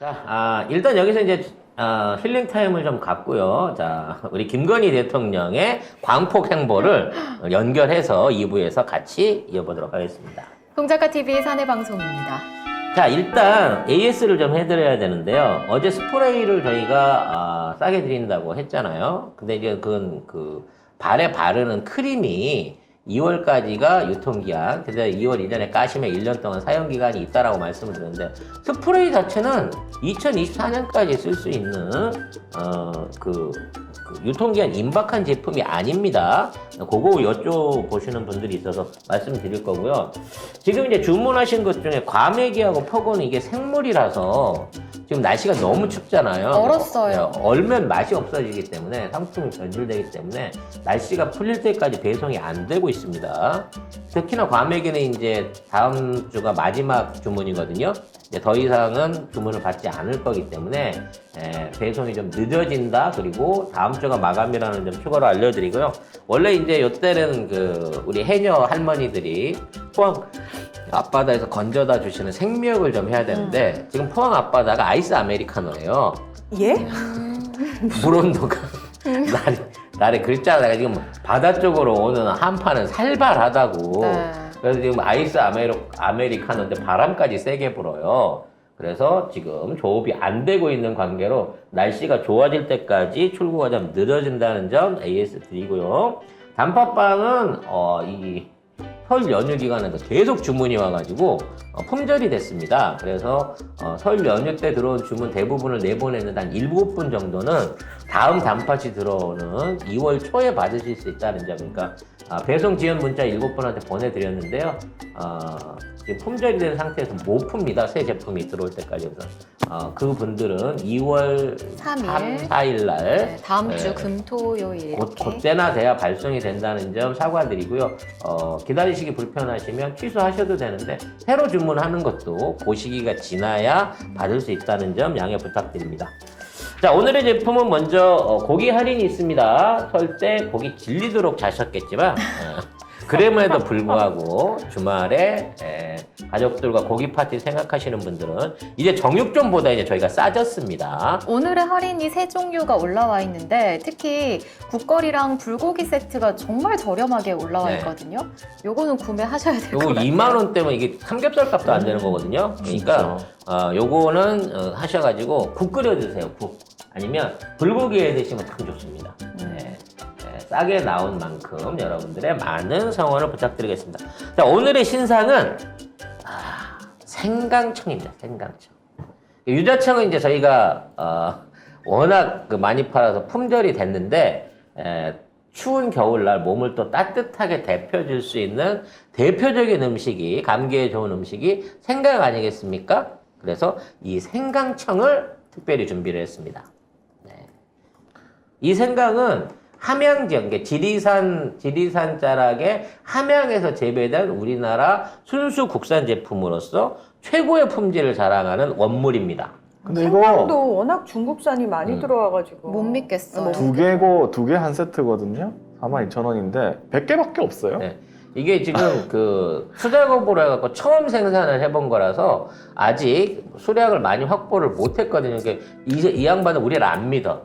자, 아, 일단 여기서 이제 아, 힐링 타임을 좀 갖고요. 자, 우리 김건희 대통령의 광폭 행보를 연결해서 2부에서 같이 이어보도록 하겠습니다. 동작가 TV의 사내 방송입니다. 자, 일단 AS를 좀 해드려야 되는데요. 어제 스프레이를 저희가 아, 싸게 드린다고 했잖아요. 근데 이제 그건 그 발에 바르는 크림이 2월까지가 유통기한, 근데 2월 이전에 까시면 1년 동안 사용기간이 있다라고 말씀을 드렸는데, 스프레이 자체는 2024년까지 쓸 수 있는, 어, 그, 그 유통기한 임박한 제품이 아닙니다. 그거 여쭤보시는 분들이 있어서 말씀드릴 거고요. 지금 이제 주문하신 것 중에 과메기하고 퍼고는 이게 생물이라서 지금 날씨가 너무 춥잖아요. 얼었어요. 네, 얼면 맛이 없어지기 때문에 상품이 변질되기 때문에 날씨가 풀릴 때까지 배송이 안 되고 있습니다. 특히나 과메기는 이제 다음 주가 마지막 주문이거든요. 이제 더 이상은 주문을 받지 않을 거기 때문에 에, 배송이 좀 늦어진다. 그리고 다음 주가 마감이라는 점 추가로 알려드리고요. 원래 이제 이때는 그 우리 해녀 할머니들이 포항 앞바다에서 건져다 주시는 생미역을 좀 해야 되는데 지금 포항 앞바다가 아이스 아메리카노예요. 예? 물 온도가 날이 날에 글자 내가 지금 바다 쪽으로 오는 한파는 살벌하다고. 네. 그래서 지금 아이스 아메리, 아메리카노인데 바람까지 세게 불어요. 그래서 지금 조업이 안 되고 있는 관계로 날씨가 좋아질 때까지 출고가 좀 늦어진다는 점 AS 드리고요. 단팥빵은 어, 이 설 연휴 기간에도 계속 주문이 와가지고 어, 품절이 됐습니다. 그래서 어, 설 연휴 때 들어온 주문 대부분을 내보냈는데 한 7분 정도는 다음 단팥이 들어오는 2월 초에 받으실 수 있다는 점. 그러니까 아, 배송 지연 문자 7분한테 보내드렸는데요. 어, 지금 품절이 된 상태에서 못 풉니다. 새 제품이 들어올 때까지. 그래서 어, 그 분들은 2월 3일. 3, 4일 날 네, 다음 주 네. 금토요일 곧. 그때나 돼야 발송이 된다는 점 사과드리고요. 어, 기다리시기 불편하시면 취소하셔도 되는데 새로 주문하는 것도 그 시기가 지나야 받을 수 있다는 점 양해 부탁드립니다. 자 오늘의 제품은 먼저 어, 고기 할인이 있습니다. 설때 고기 질리도록 자셨겠지만 어, 그럼에도 불구하고 주말에 에, 가족들과 고기 파티 생각하시는 분들은 이제 정육점보다 이제 저희가 싸졌습니다. 오늘의 할인이 세 종류가 올라와 있는데 특히 국거리랑 불고기 세트가 정말 저렴하게 올라와 네. 있거든요. 요거는 구매하셔야 될 것 요거 같아요. 2만 원 때문에 이게 삼겹살 값도 안 되는 거거든요. 그러니까 어, 요거는 어, 하셔가지고 국 끓여 드세요. 국 아니면 불고기에 드시면 참 좋습니다. 네. 네, 싸게 나온 만큼 여러분들의 많은 성원을 부탁드리겠습니다. 자 오늘의 신상은 아, 생강청입니다. 생강청. 유자청은 이제 저희가 어, 워낙 그 많이 팔아서 품절이 됐는데 에, 추운 겨울날 몸을 또 따뜻하게 데펴줄 수 있는 대표적인 음식이 감기에 좋은 음식이 생강 아니겠습니까? 그래서 이 생강청을 특별히 준비를 했습니다. 네. 이 생강은 함양 지역, 그러니까 지리산, 지리산 자락의 함양에서 재배된 우리나라 순수 국산 제품으로서 최고의 품질을 자랑하는 원물입니다. 근데 이거 생강도 워낙 중국산이 많이 음. 들어와가지고 못 믿겠어요. 두 개고 두 개 한 세트거든요. 42,000원인데 100개밖에 없어요. 네. 이게 지금 그 수작업으로 해갖고 처음 생산을 해본 거라서 아직 수량을 많이 확보를 못했거든요. 그러니까 이, 이 양반은 우리를 안 믿어.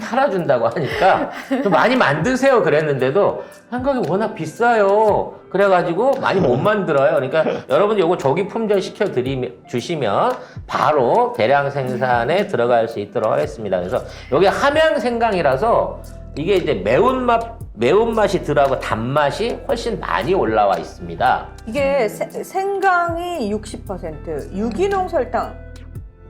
팔아준다고 하니까 좀 많이 만드세요 그랬는데도 생각이 워낙 비싸요. 그래가지고 많이 못 만들어요. 그러니까 여러분들 요거 조기 품절 시켜 드리 주시면 바로 대량 생산에 들어갈 수 있도록 하겠습니다. 그래서 여기 함양 생강이라서 이게 이제 매운맛 매운맛이 덜하고 단맛이 훨씬 많이 올라와 있습니다. 이게 세- 생강이 60% 유기농 설탕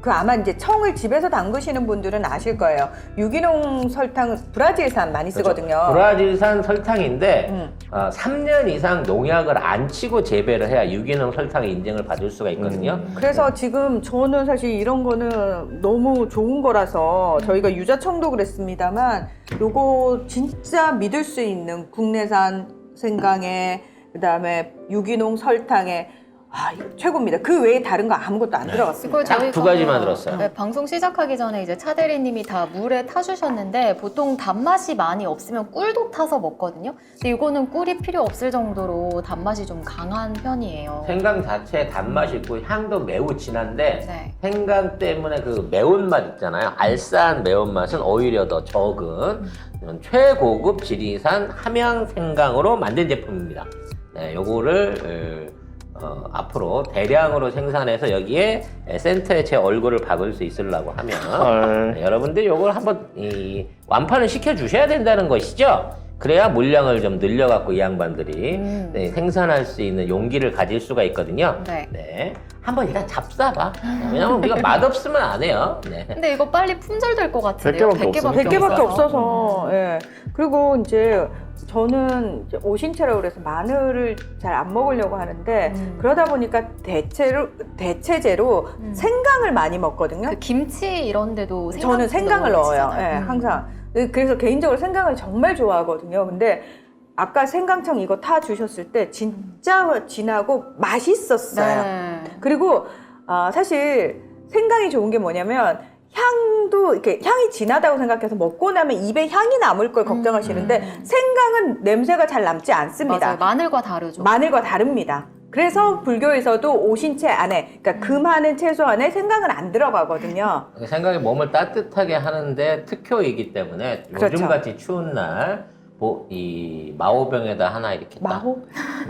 그 아마 이제 청을 집에서 담그시는 분들은 아실 거예요. 유기농 설탕 브라질산 많이 쓰거든요. 그렇죠. 브라질산 설탕인데 음. 어, 3년 이상 농약을 안 치고 재배를 해야 유기농 설탕의 인증을 받을 수가 있거든요. 그래서 지금 저는 사실 이런 거는 너무 좋은 거라서 저희가 유자청도 그랬습니다만 요거 진짜 믿을 수 있는 국내산 생강에 그다음에 유기농 설탕에 아, 이거 최고입니다. 그 외에 다른 거 아무것도 안 들어갔습니다. 그걸 딱 저희가 두 가지만 들었어요. 네, 방송 시작하기 전에 이제 차 대리님이 다 물에 타주셨는데 보통 단맛이 많이 없으면 꿀도 타서 먹거든요. 근데 이거는 꿀이 필요 없을 정도로 단맛이 좀 강한 편이에요. 생강 자체에 단맛이 있고 향도 매우 진한데 네. 생강 때문에 그 매운맛 있잖아요. 알싸한 매운맛은 오히려 더 적은 이런 최고급 지리산 함양 생강으로 만든 제품입니다. 네, 요거를 어, 앞으로 대량으로 생산해서 여기에 센터에 제 얼굴을 박을 수 있으려고 하면 헐. 네, 여러분들 요걸 한번 이, 완판을 시켜 주셔야 된다는 것이죠. 그래야 물량을 좀 늘려갖고 이 양반들이 음. 네, 생산할 수 있는 용기를 가질 수가 있거든요. 네. 네. 한번 일단 잡숴봐. 왜냐면 우리가 맛없으면 안 해요. 네. 근데 이거 빨리 품절될 것 같은데요. 100 개밖에 100 개밖에 없어서. 없어서. 예. 그리고 이제 저는 이제 오신채라고 그래서 마늘을 잘 안 먹으려고 하는데 음. 그러다 보니까 대체로 대체제로 음. 생강을 많이 먹거든요. 그 김치 이런 데도 저는 생강을 넣어요. 예, 음. 항상. 그래서 개인적으로 생강을 정말 좋아하거든요. 근데 아까 생강청 이거 타 주셨을 때 진짜 진하고 맛있었어요. 네. 그리고 아, 사실 생강이 좋은 게 뭐냐면 향도 이렇게 향이 진하다고 생각해서 먹고 나면 입에 향이 남을 걸 걱정하시는데 음. 생강은 냄새가 잘 남지 않습니다. 맞아요. 마늘과 다르죠. 마늘과 다릅니다. 그래서 불교에서도 오신채 안에, 그러니까 그 많은 채소 안에 생강은 안 들어가거든요. 생각이 몸을 따뜻하게 하는데 특효이기 때문에 그렇죠. 요즘같이 추운 날, 보, 이 마오병에다 하나 이렇게 딱. 마호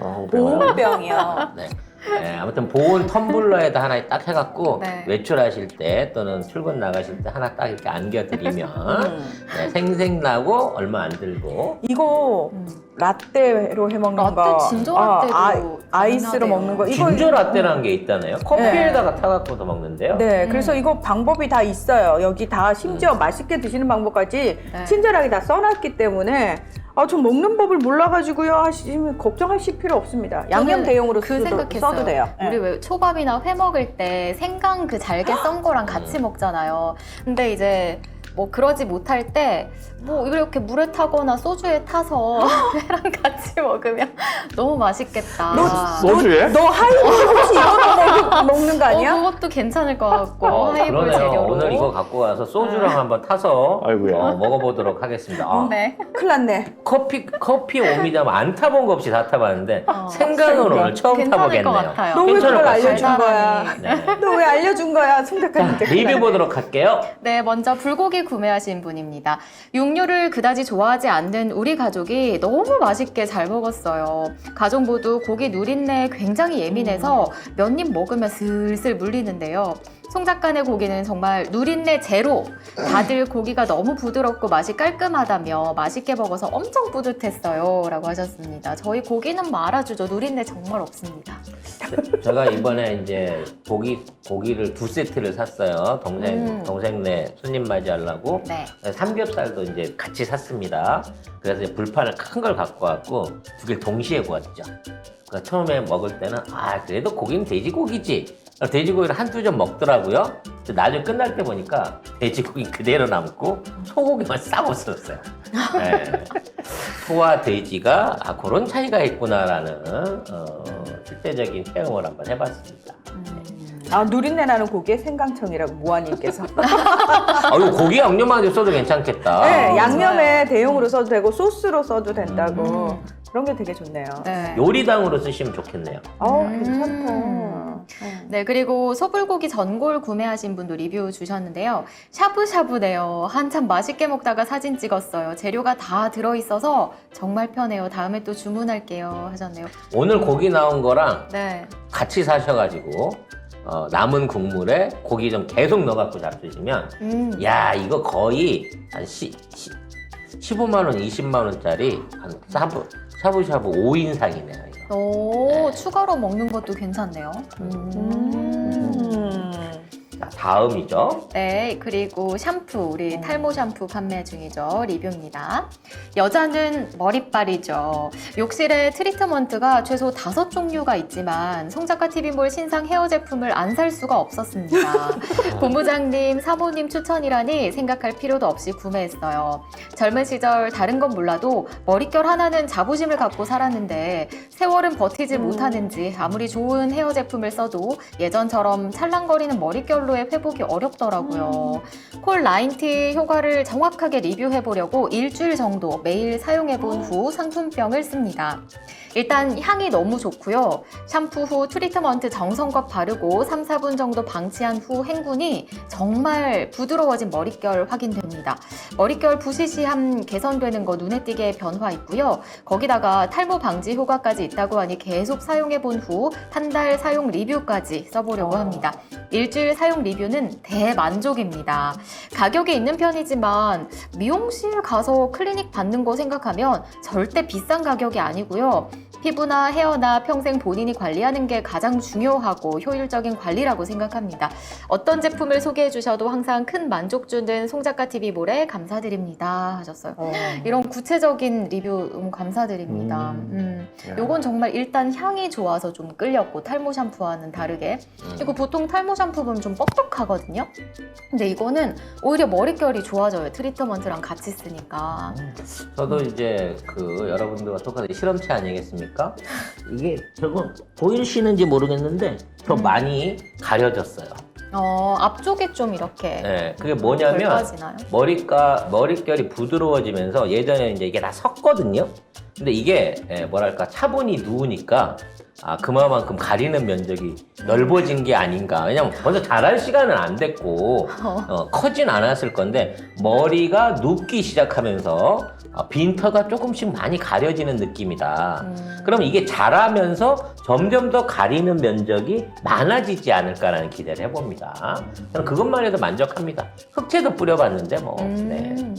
마오병을- 보호병이요. 네. 네, 아무튼 보온 텀블러에다 하나 딱 해갖고 네. 외출하실 때 또는 출근 나가실 때 하나 딱 이렇게 안겨드리면 음. 네, 생생나고 얼마 안 들고 이거 음. 라떼로 해 먹는 라떼, 거, 진저 아, 라떼도 아, 아이스로 가능하대요. 먹는 거. 이거 진저 라떼라는 게 있다네요. 커피에다가 타갖고도 먹는데요. 네, 음. 그래서 이거 방법이 다 있어요. 여기 다 심지어 맛있게 드시는 방법까지 네. 친절하게 다 써놨기 때문에 아, 저 먹는 법을 몰라가지고요 하시면 걱정하실 필요 없습니다. 양념 저는 대용으로 그 생각했어요. 써도 돼요. 우리 네. 왜 초밥이나 회 먹을 때 생강 그 잘게 썬 거랑 같이 먹잖아요. 근데 이제 뭐 그러지 못할 때 뭐 이렇게 물에 타거나 소주에 타서 회랑 같이 먹으면 너무 맛있겠다. 너 소주에? 너 하이볼 혹시 이거 먹, 먹는 거 아니야? 어, 그것도 괜찮을 것 같고 어, 하이볼 그러네요. 재료로. 오늘 이거 갖고 와서 소주랑 한번 타서 아이고야. 어, 먹어보도록 하겠습니다. 아, 네. 큰일 났네. 커피 커피 오미자면 안 타본 거 없이 다 타봤는데 어. 생강은 오늘 처음 괜찮을 것 타보겠네요. 같아요. 너왜 괜찮을 그걸 것. 알려준 거야? 네. 너 왜 알려준 거야? 자, 닦았는데. 큰일 리뷰. 보도록 할게요. 네, 먼저 불고기 구매하신 분입니다. 육류를 그다지 좋아하지 않는 우리 가족이 너무 맛있게 잘 먹었어요. 가족 모두 고기 누린내에 굉장히 예민해서 몇 입 먹으면 슬슬 물리는데요. 송 작가의 고기는 정말 누린내 제로. 다들 고기가 너무 부드럽고 맛이 깔끔하다며 맛있게 먹어서 엄청 뿌듯했어요. 라고 하셨습니다. 저희 고기는 뭐 알아주죠. 누린내 정말 없습니다. 제가 이번에 이제 고기 고기를 두 세트를 샀어요. 동생 음. 동생네 손님 맞이하려고 네. 삼겹살도 이제 같이 샀습니다. 그래서 이제 불판을 큰 걸 갖고 왔고 두 개를 동시에 구웠죠. 그러니까 처음에 먹을 때는 아 그래도 고기는 돼지고기지. 돼지고기를 한두 점 먹더라고요. 나중에 끝날 때 보니까 돼지고기 그대로 남고 소고기만 싹 없었어요. 네. 소와 돼지가 아 그런 차이가 있구나라는 어, 실제적인 체험을 한번 해봤습니다. 아, 누린내 나는 고기에 생강청이라고 모아님께서. 아 이거 고기 양념만 써도 괜찮겠다. 네, 양념에 좋아요. 대용으로 써도 되고 소스로 써도 된다고. 음. 그런 게 되게 좋네요. 네. 요리당으로 쓰시면 좋겠네요. 어, 음. 괜찮다. 음. 네, 그리고 소불고기 전골 구매하신 분도 리뷰 주셨는데요. 샤브샤브네요. 한참 맛있게 먹다가 사진 찍었어요. 재료가 다 들어있어서 정말 편해요. 다음에 또 주문할게요. 하셨네요. 오늘 고기 나온 거랑 네. 같이 사셔가지고 어, 남은 국물에 고기 좀 계속 넣어갖고 잡수시면 음. 야 이거 거의 한 시, 시, 15만 원, 20만 원짜리 한 샤브 샤브샤브 5인상이네요. 이거. 오, 추가로 먹는 것도 괜찮네요. 음. 음. 자, 다음이죠. 네, 그리고 샴푸, 우리 탈모 샴푸 판매 중이죠. 리뷰입니다. 여자는 머리빨이죠. 욕실에 트리트먼트가 최소 다섯 종류가 있지만 송작가 TV몰 신상 헤어 제품을 안 살 수가 없었습니다. 본부장님, 사모님 추천이라니 생각할 필요도 없이 구매했어요. 젊은 시절 다른 건 몰라도 머릿결 하나는 자부심을 갖고 살았는데 세월은 버티지 못하는지 아무리 좋은 헤어 제품을 써도 예전처럼 찰랑거리는 머릿결로 의 회복이 어렵더라고요. 콜 라인티 효과를 정확하게 리뷰해 보려고 일주일 정도 매일 사용해 본 후 상품병을 씁니다. 일단 향이 너무 좋고요. 샴푸 후 트리트먼트 정성껏 바르고 3, 4분 정도 방치한 후 헹구니 정말 부드러워진 머릿결 확인됩니다. 머릿결 부시시함 개선되는 거 눈에 띄게 변화 있고요. 거기다가 탈모 방지 효과까지 있다고 하니 계속 사용해 본 후 한 달 사용 리뷰까지 써보려고 합니다. 일주일 사용 리뷰는 대만족입니다. 가격이 있는 편이지만 미용실 가서 클리닉 받는 거 생각하면 절대 비싼 가격이 아니고요. 피부나 헤어나 평생 본인이 관리하는 게 가장 중요하고 효율적인 관리라고 생각합니다. 어떤 제품을 소개해 주셔도 항상 큰 만족 주는 송작가 TV 모래 감사드립니다 하셨어요. 어. 이런 구체적인 리뷰 너무 감사드립니다. 음. 음. 야. 요건 정말 일단 향이 좋아서 좀 끌렸고 탈모 샴푸와는 다르게 음. 그리고 보통 탈모 샴푸 보면 좀 뻑뻑하거든요. 근데 이거는 오히려 머릿결이 좋아져요. 트리트먼트랑 같이 쓰니까. 저도 이제 그 여러분들과 똑같이 실험체 아니겠습니까? 이게 저거 보이시는지 모르겠는데 더 음. 많이 가려졌어요. 어 앞쪽에 좀 이렇게 네, 그게 뭐냐면 넓어지나요? 머리가 머릿결이 부드러워지면서 예전에 이제 이게 다 섰거든요. 근데 이게 예, 뭐랄까 차분히 누우니까 아 그만큼 가리는 면적이 넓어진 게 아닌가. 왜냐면 먼저 자랄 시간은 안 됐고 어. 어, 커진 않았을 건데 머리가 눕기 시작하면서 아, 빈터가 조금씩 많이 가려지는 느낌이다. 음. 그럼 이게 자라면서 점점 더 가리는 면적이 많아지지 않을까라는 기대를 해봅니다. 저는 그것만 해도 만족합니다. 흑채도 뿌려봤는데 뭐. 네. 음.